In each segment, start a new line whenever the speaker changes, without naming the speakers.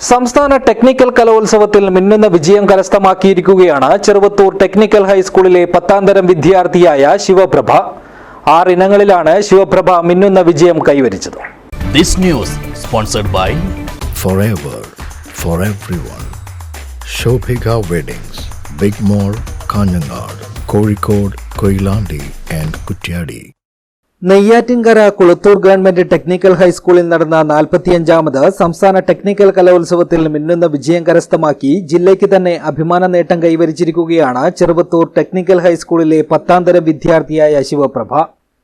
സംസ്ഥാന ടെക്നിക്കൽ കലോത്സവത്തിൽ മിന്നുന്ന വിജയം കരസ്ഥമാക്കിയിരിക്കുകയാണ് ചെറുവത്തൂർ ടെക്നിക്കൽ ഹൈസ്കൂളിലെ പത്താം തരം വിദ്യാർത്ഥിയായ ശിവപ്രഭ ആറിനങ്ങളിലാണ് ശിവപ്രഭ മിന്നുന്ന വിജയം കൈവരിച്ചത്
This news sponsored by
forever for everyone. Shobhika Weddings, Big Mall, Kanyanad, Kozhikode, Koilandi and Kutyadi.
Neyyattinkara Kulathoor government technical ഹൈസ്കൂളിൽ നടന്ന നാൽപ്പത്തിയഞ്ചാമത് സംസ്ഥാന ടെക്നിക്കൽ കലോത്സവത്തിൽ മിന്നുന്ന വിജയം കരസ്ഥമാക്കി ജില്ലയ്ക്ക് തന്നെ അഭിമാന നേട്ടം കൈവരിച്ചിരിക്കുകയാണ് ചെറുവത്തൂർ ടെക്നിക്കൽ ഹൈസ്കൂളിലെ പത്താം തരം വിദ്യാർത്ഥിയായ ശിവപ്രഭ.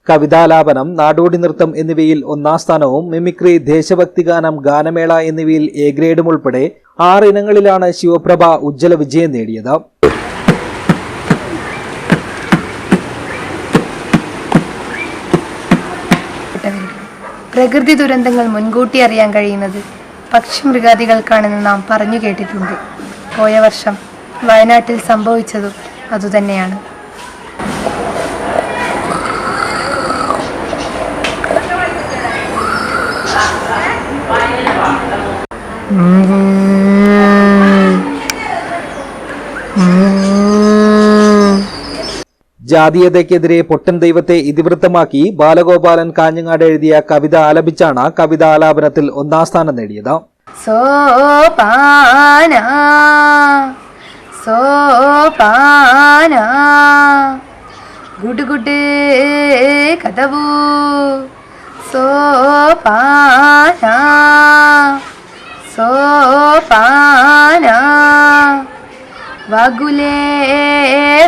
കവിതാലാപനം നാടോടി നൃത്തം എന്നിവയിൽ ഒന്നാം സ്ഥാനവും മിമിക്രി ദേശഭക്തി ഗാനം ഗാനമേള എന്നിവയിൽ എ ഗ്രേഡും ഉൾപ്പെടെ ആറ് ഇനങ്ങളിലാണ് ശിവപ്രഭ ഉജ്ജ്വല വിജയം നേടിയത്.
പ്രകൃതി ദുരന്തങ്ങൾ മുൻകൂട്ടി അറിയാൻ കഴിയുന്നത് പക്ഷിമൃഗാദികൾക്കാണെന്ന് നാം പറഞ്ഞു കേട്ടിട്ടുണ്ട്. പോയ വർഷം വയനാട്ടിൽ സംഭവിച്ചതും അതുതന്നെയാണ്.
ജാതീയതയ്ക്കെതിരെ പൊട്ടൻ ദൈവത്തെ ഇതിവൃത്തമാക്കി ബാലഗോപാലൻ കാഞ്ഞങ്ങാട് എഴുതിയ കവിത ആലപിച്ചാണ് കവിത ആലാപനത്തിൽ ഒന്നാം സ്ഥാനം നേടിയത്.
സോപാന സോപാന ഗുഡ് കഥവൂ കഥവു. സോപാന സോപാന വകുലേ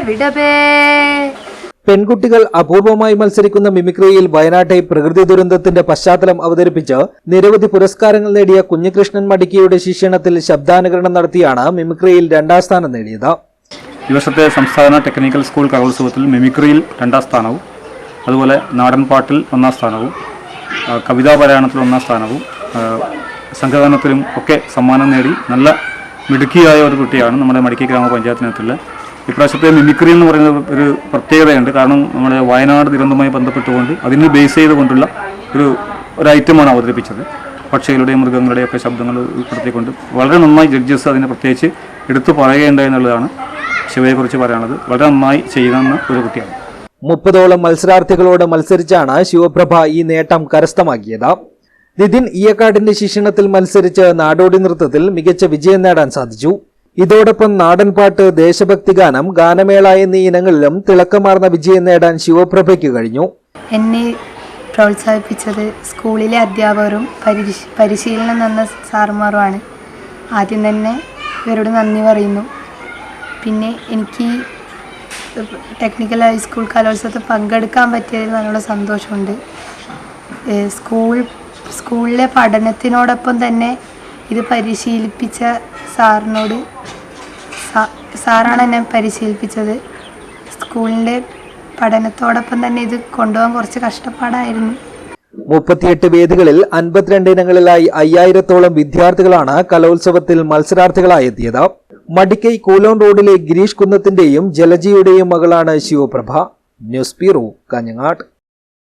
വിടബേ
പെൺകുട്ടികൾ അപൂർവമായി മത്സരിക്കുന്ന മിമിക്രിയിൽ വയനാട്ടെ പ്രകൃതി ദുരന്തത്തിന്റെ പശ്ചാത്തലം അവതരിപ്പിച്ച് നിരവധി പുരസ്കാരങ്ങൾ നേടിയ കുഞ്ഞികൃഷ്ണൻ മടിക്കിയുടെ ശിക്ഷണത്തിൽ ശബ്ദാനുകരണം നടത്തിയാണ് മിമിക്രിയിൽ രണ്ടാം സ്ഥാനം നേടിയത്.
ഈ വർഷത്തെ സംസ്ഥാന ടെക്നിക്കൽ സ്കൂൾ കലോത്സവത്തിൽ മിമിക്രിയിൽ രണ്ടാം സ്ഥാനവും അതുപോലെ നാടൻപാട്ടിൽ ഒന്നാം സ്ഥാനവും കവിതാപാരായണത്തിൽ കവിതാ പാരായണത്തിൽ ഒന്നാം സ്ഥാനവും ആ, സംഘഗാനത്തിലും ഒക്കെ സമ്മാനം നേടി നല്ല മിടുക്കിയായ ഒരു കുട്ടിയാണ് നമ്മുടെ മടിക്കി ഗ്രാമപഞ്ചായത്തിനകത്തുള്ള ഇപ്രാവശ്യത്തെ മിമിക്രി എന്ന് പറയുന്ന ഒരു പ്രത്യേകതയുണ്ട്. കാരണം നമ്മുടെ വയനാട് ദുരന്തവുമായി ബന്ധപ്പെട്ടുകൊണ്ട് അതിന് ബേസ് ചെയ്തുകൊണ്ടുള്ള ഒരു ഒരു ഐറ്റമാണ് അവതരിപ്പിച്ചത്. പക്ഷികളുടെയും മൃഗങ്ങളുടെയും ഒക്കെ ശബ്ദങ്ങൾ ഉൾപ്പെടുത്തിക്കൊണ്ട് വളരെ നന്നായി ജഡ്ജസ് അതിനെ പ്രത്യേകിച്ച് എടുത്തു പറയുകയുണ്ട് എന്നുള്ളതാണ് ശിവയെക്കുറിച്ച് പറയാനുള്ളത്. വളരെ നന്നായി ചെയ്യുന്ന ഒരു കുട്ടിയാണ്.
മുപ്പതോളം മത്സരാർത്ഥികളോട് മത്സരിച്ചാണ് ശിവപ്രഭ ഈ നേട്ടം കരസ്ഥമാക്കിയത്. നിതിൻ ഈയക്കാടിന്റെ ശിക്ഷണത്തിൽ മത്സരിച്ച് നാടോടി നൃത്തത്തിൽ മികച്ച വിജയം നേടാൻ സാധിച്ചു. ഇതോടൊപ്പം നാടൻപാട്ട് ദേശഭക്തി ഗാനം ഗാനമേള എന്നീ ഇനങ്ങളിലും തിളക്കമാർന്ന വിജയം നേടാൻ ശിവപ്രഭയ്ക്ക് കഴിഞ്ഞു.
എന്നെ പ്രോത്സാഹിപ്പിച്ചത് സ്കൂളിലെ അധ്യാപകരും പരിശീലനം തന്ന സാർമാരുമാണ് ആദ്യം തന്നെ ഇവരോട് നന്ദി പറയുന്നു. പിന്നെ എനിക്ക് ടെക്നിക്കൽ ഹൈസ്കൂൾ കലോത്സവത്തിൽ പങ്കെടുക്കാൻ പറ്റിയതിൽ നല്ല സന്തോഷമുണ്ട്. സ്കൂൾ സ്കൂളിലെ പഠനത്തിനോടൊപ്പം തന്നെ ഇത് പരിശീലിപ്പിച്ച സാറിനോട് സാറാണ് എന്നെ പരിശീലിപ്പിച്ചത്. സ്കൂളിന്റെ പഠനത്തോടൊപ്പം തന്നെ ഇത് കൊണ്ടുപോകാൻ കുറച്ച് കഷ്ടപ്പാടായിരുന്നു.
മുപ്പത്തിയെട്ട് വേദികളിൽ അൻപത്തിരണ്ട് ഇനങ്ങളിലായി അയ്യായിരത്തോളം വിദ്യാർത്ഥികളാണ് കലോത്സവത്തിൽ മത്സരാർത്ഥികളായി എത്തിയത്. മടിക്കൈ കൂലോൺ റോഡിലെ ഗിരീഷ് കുന്നത്തിന്റെയും ജലജിയുടെയും മകളാണ് ശിവപ്രഭ. News bureau Kanhangad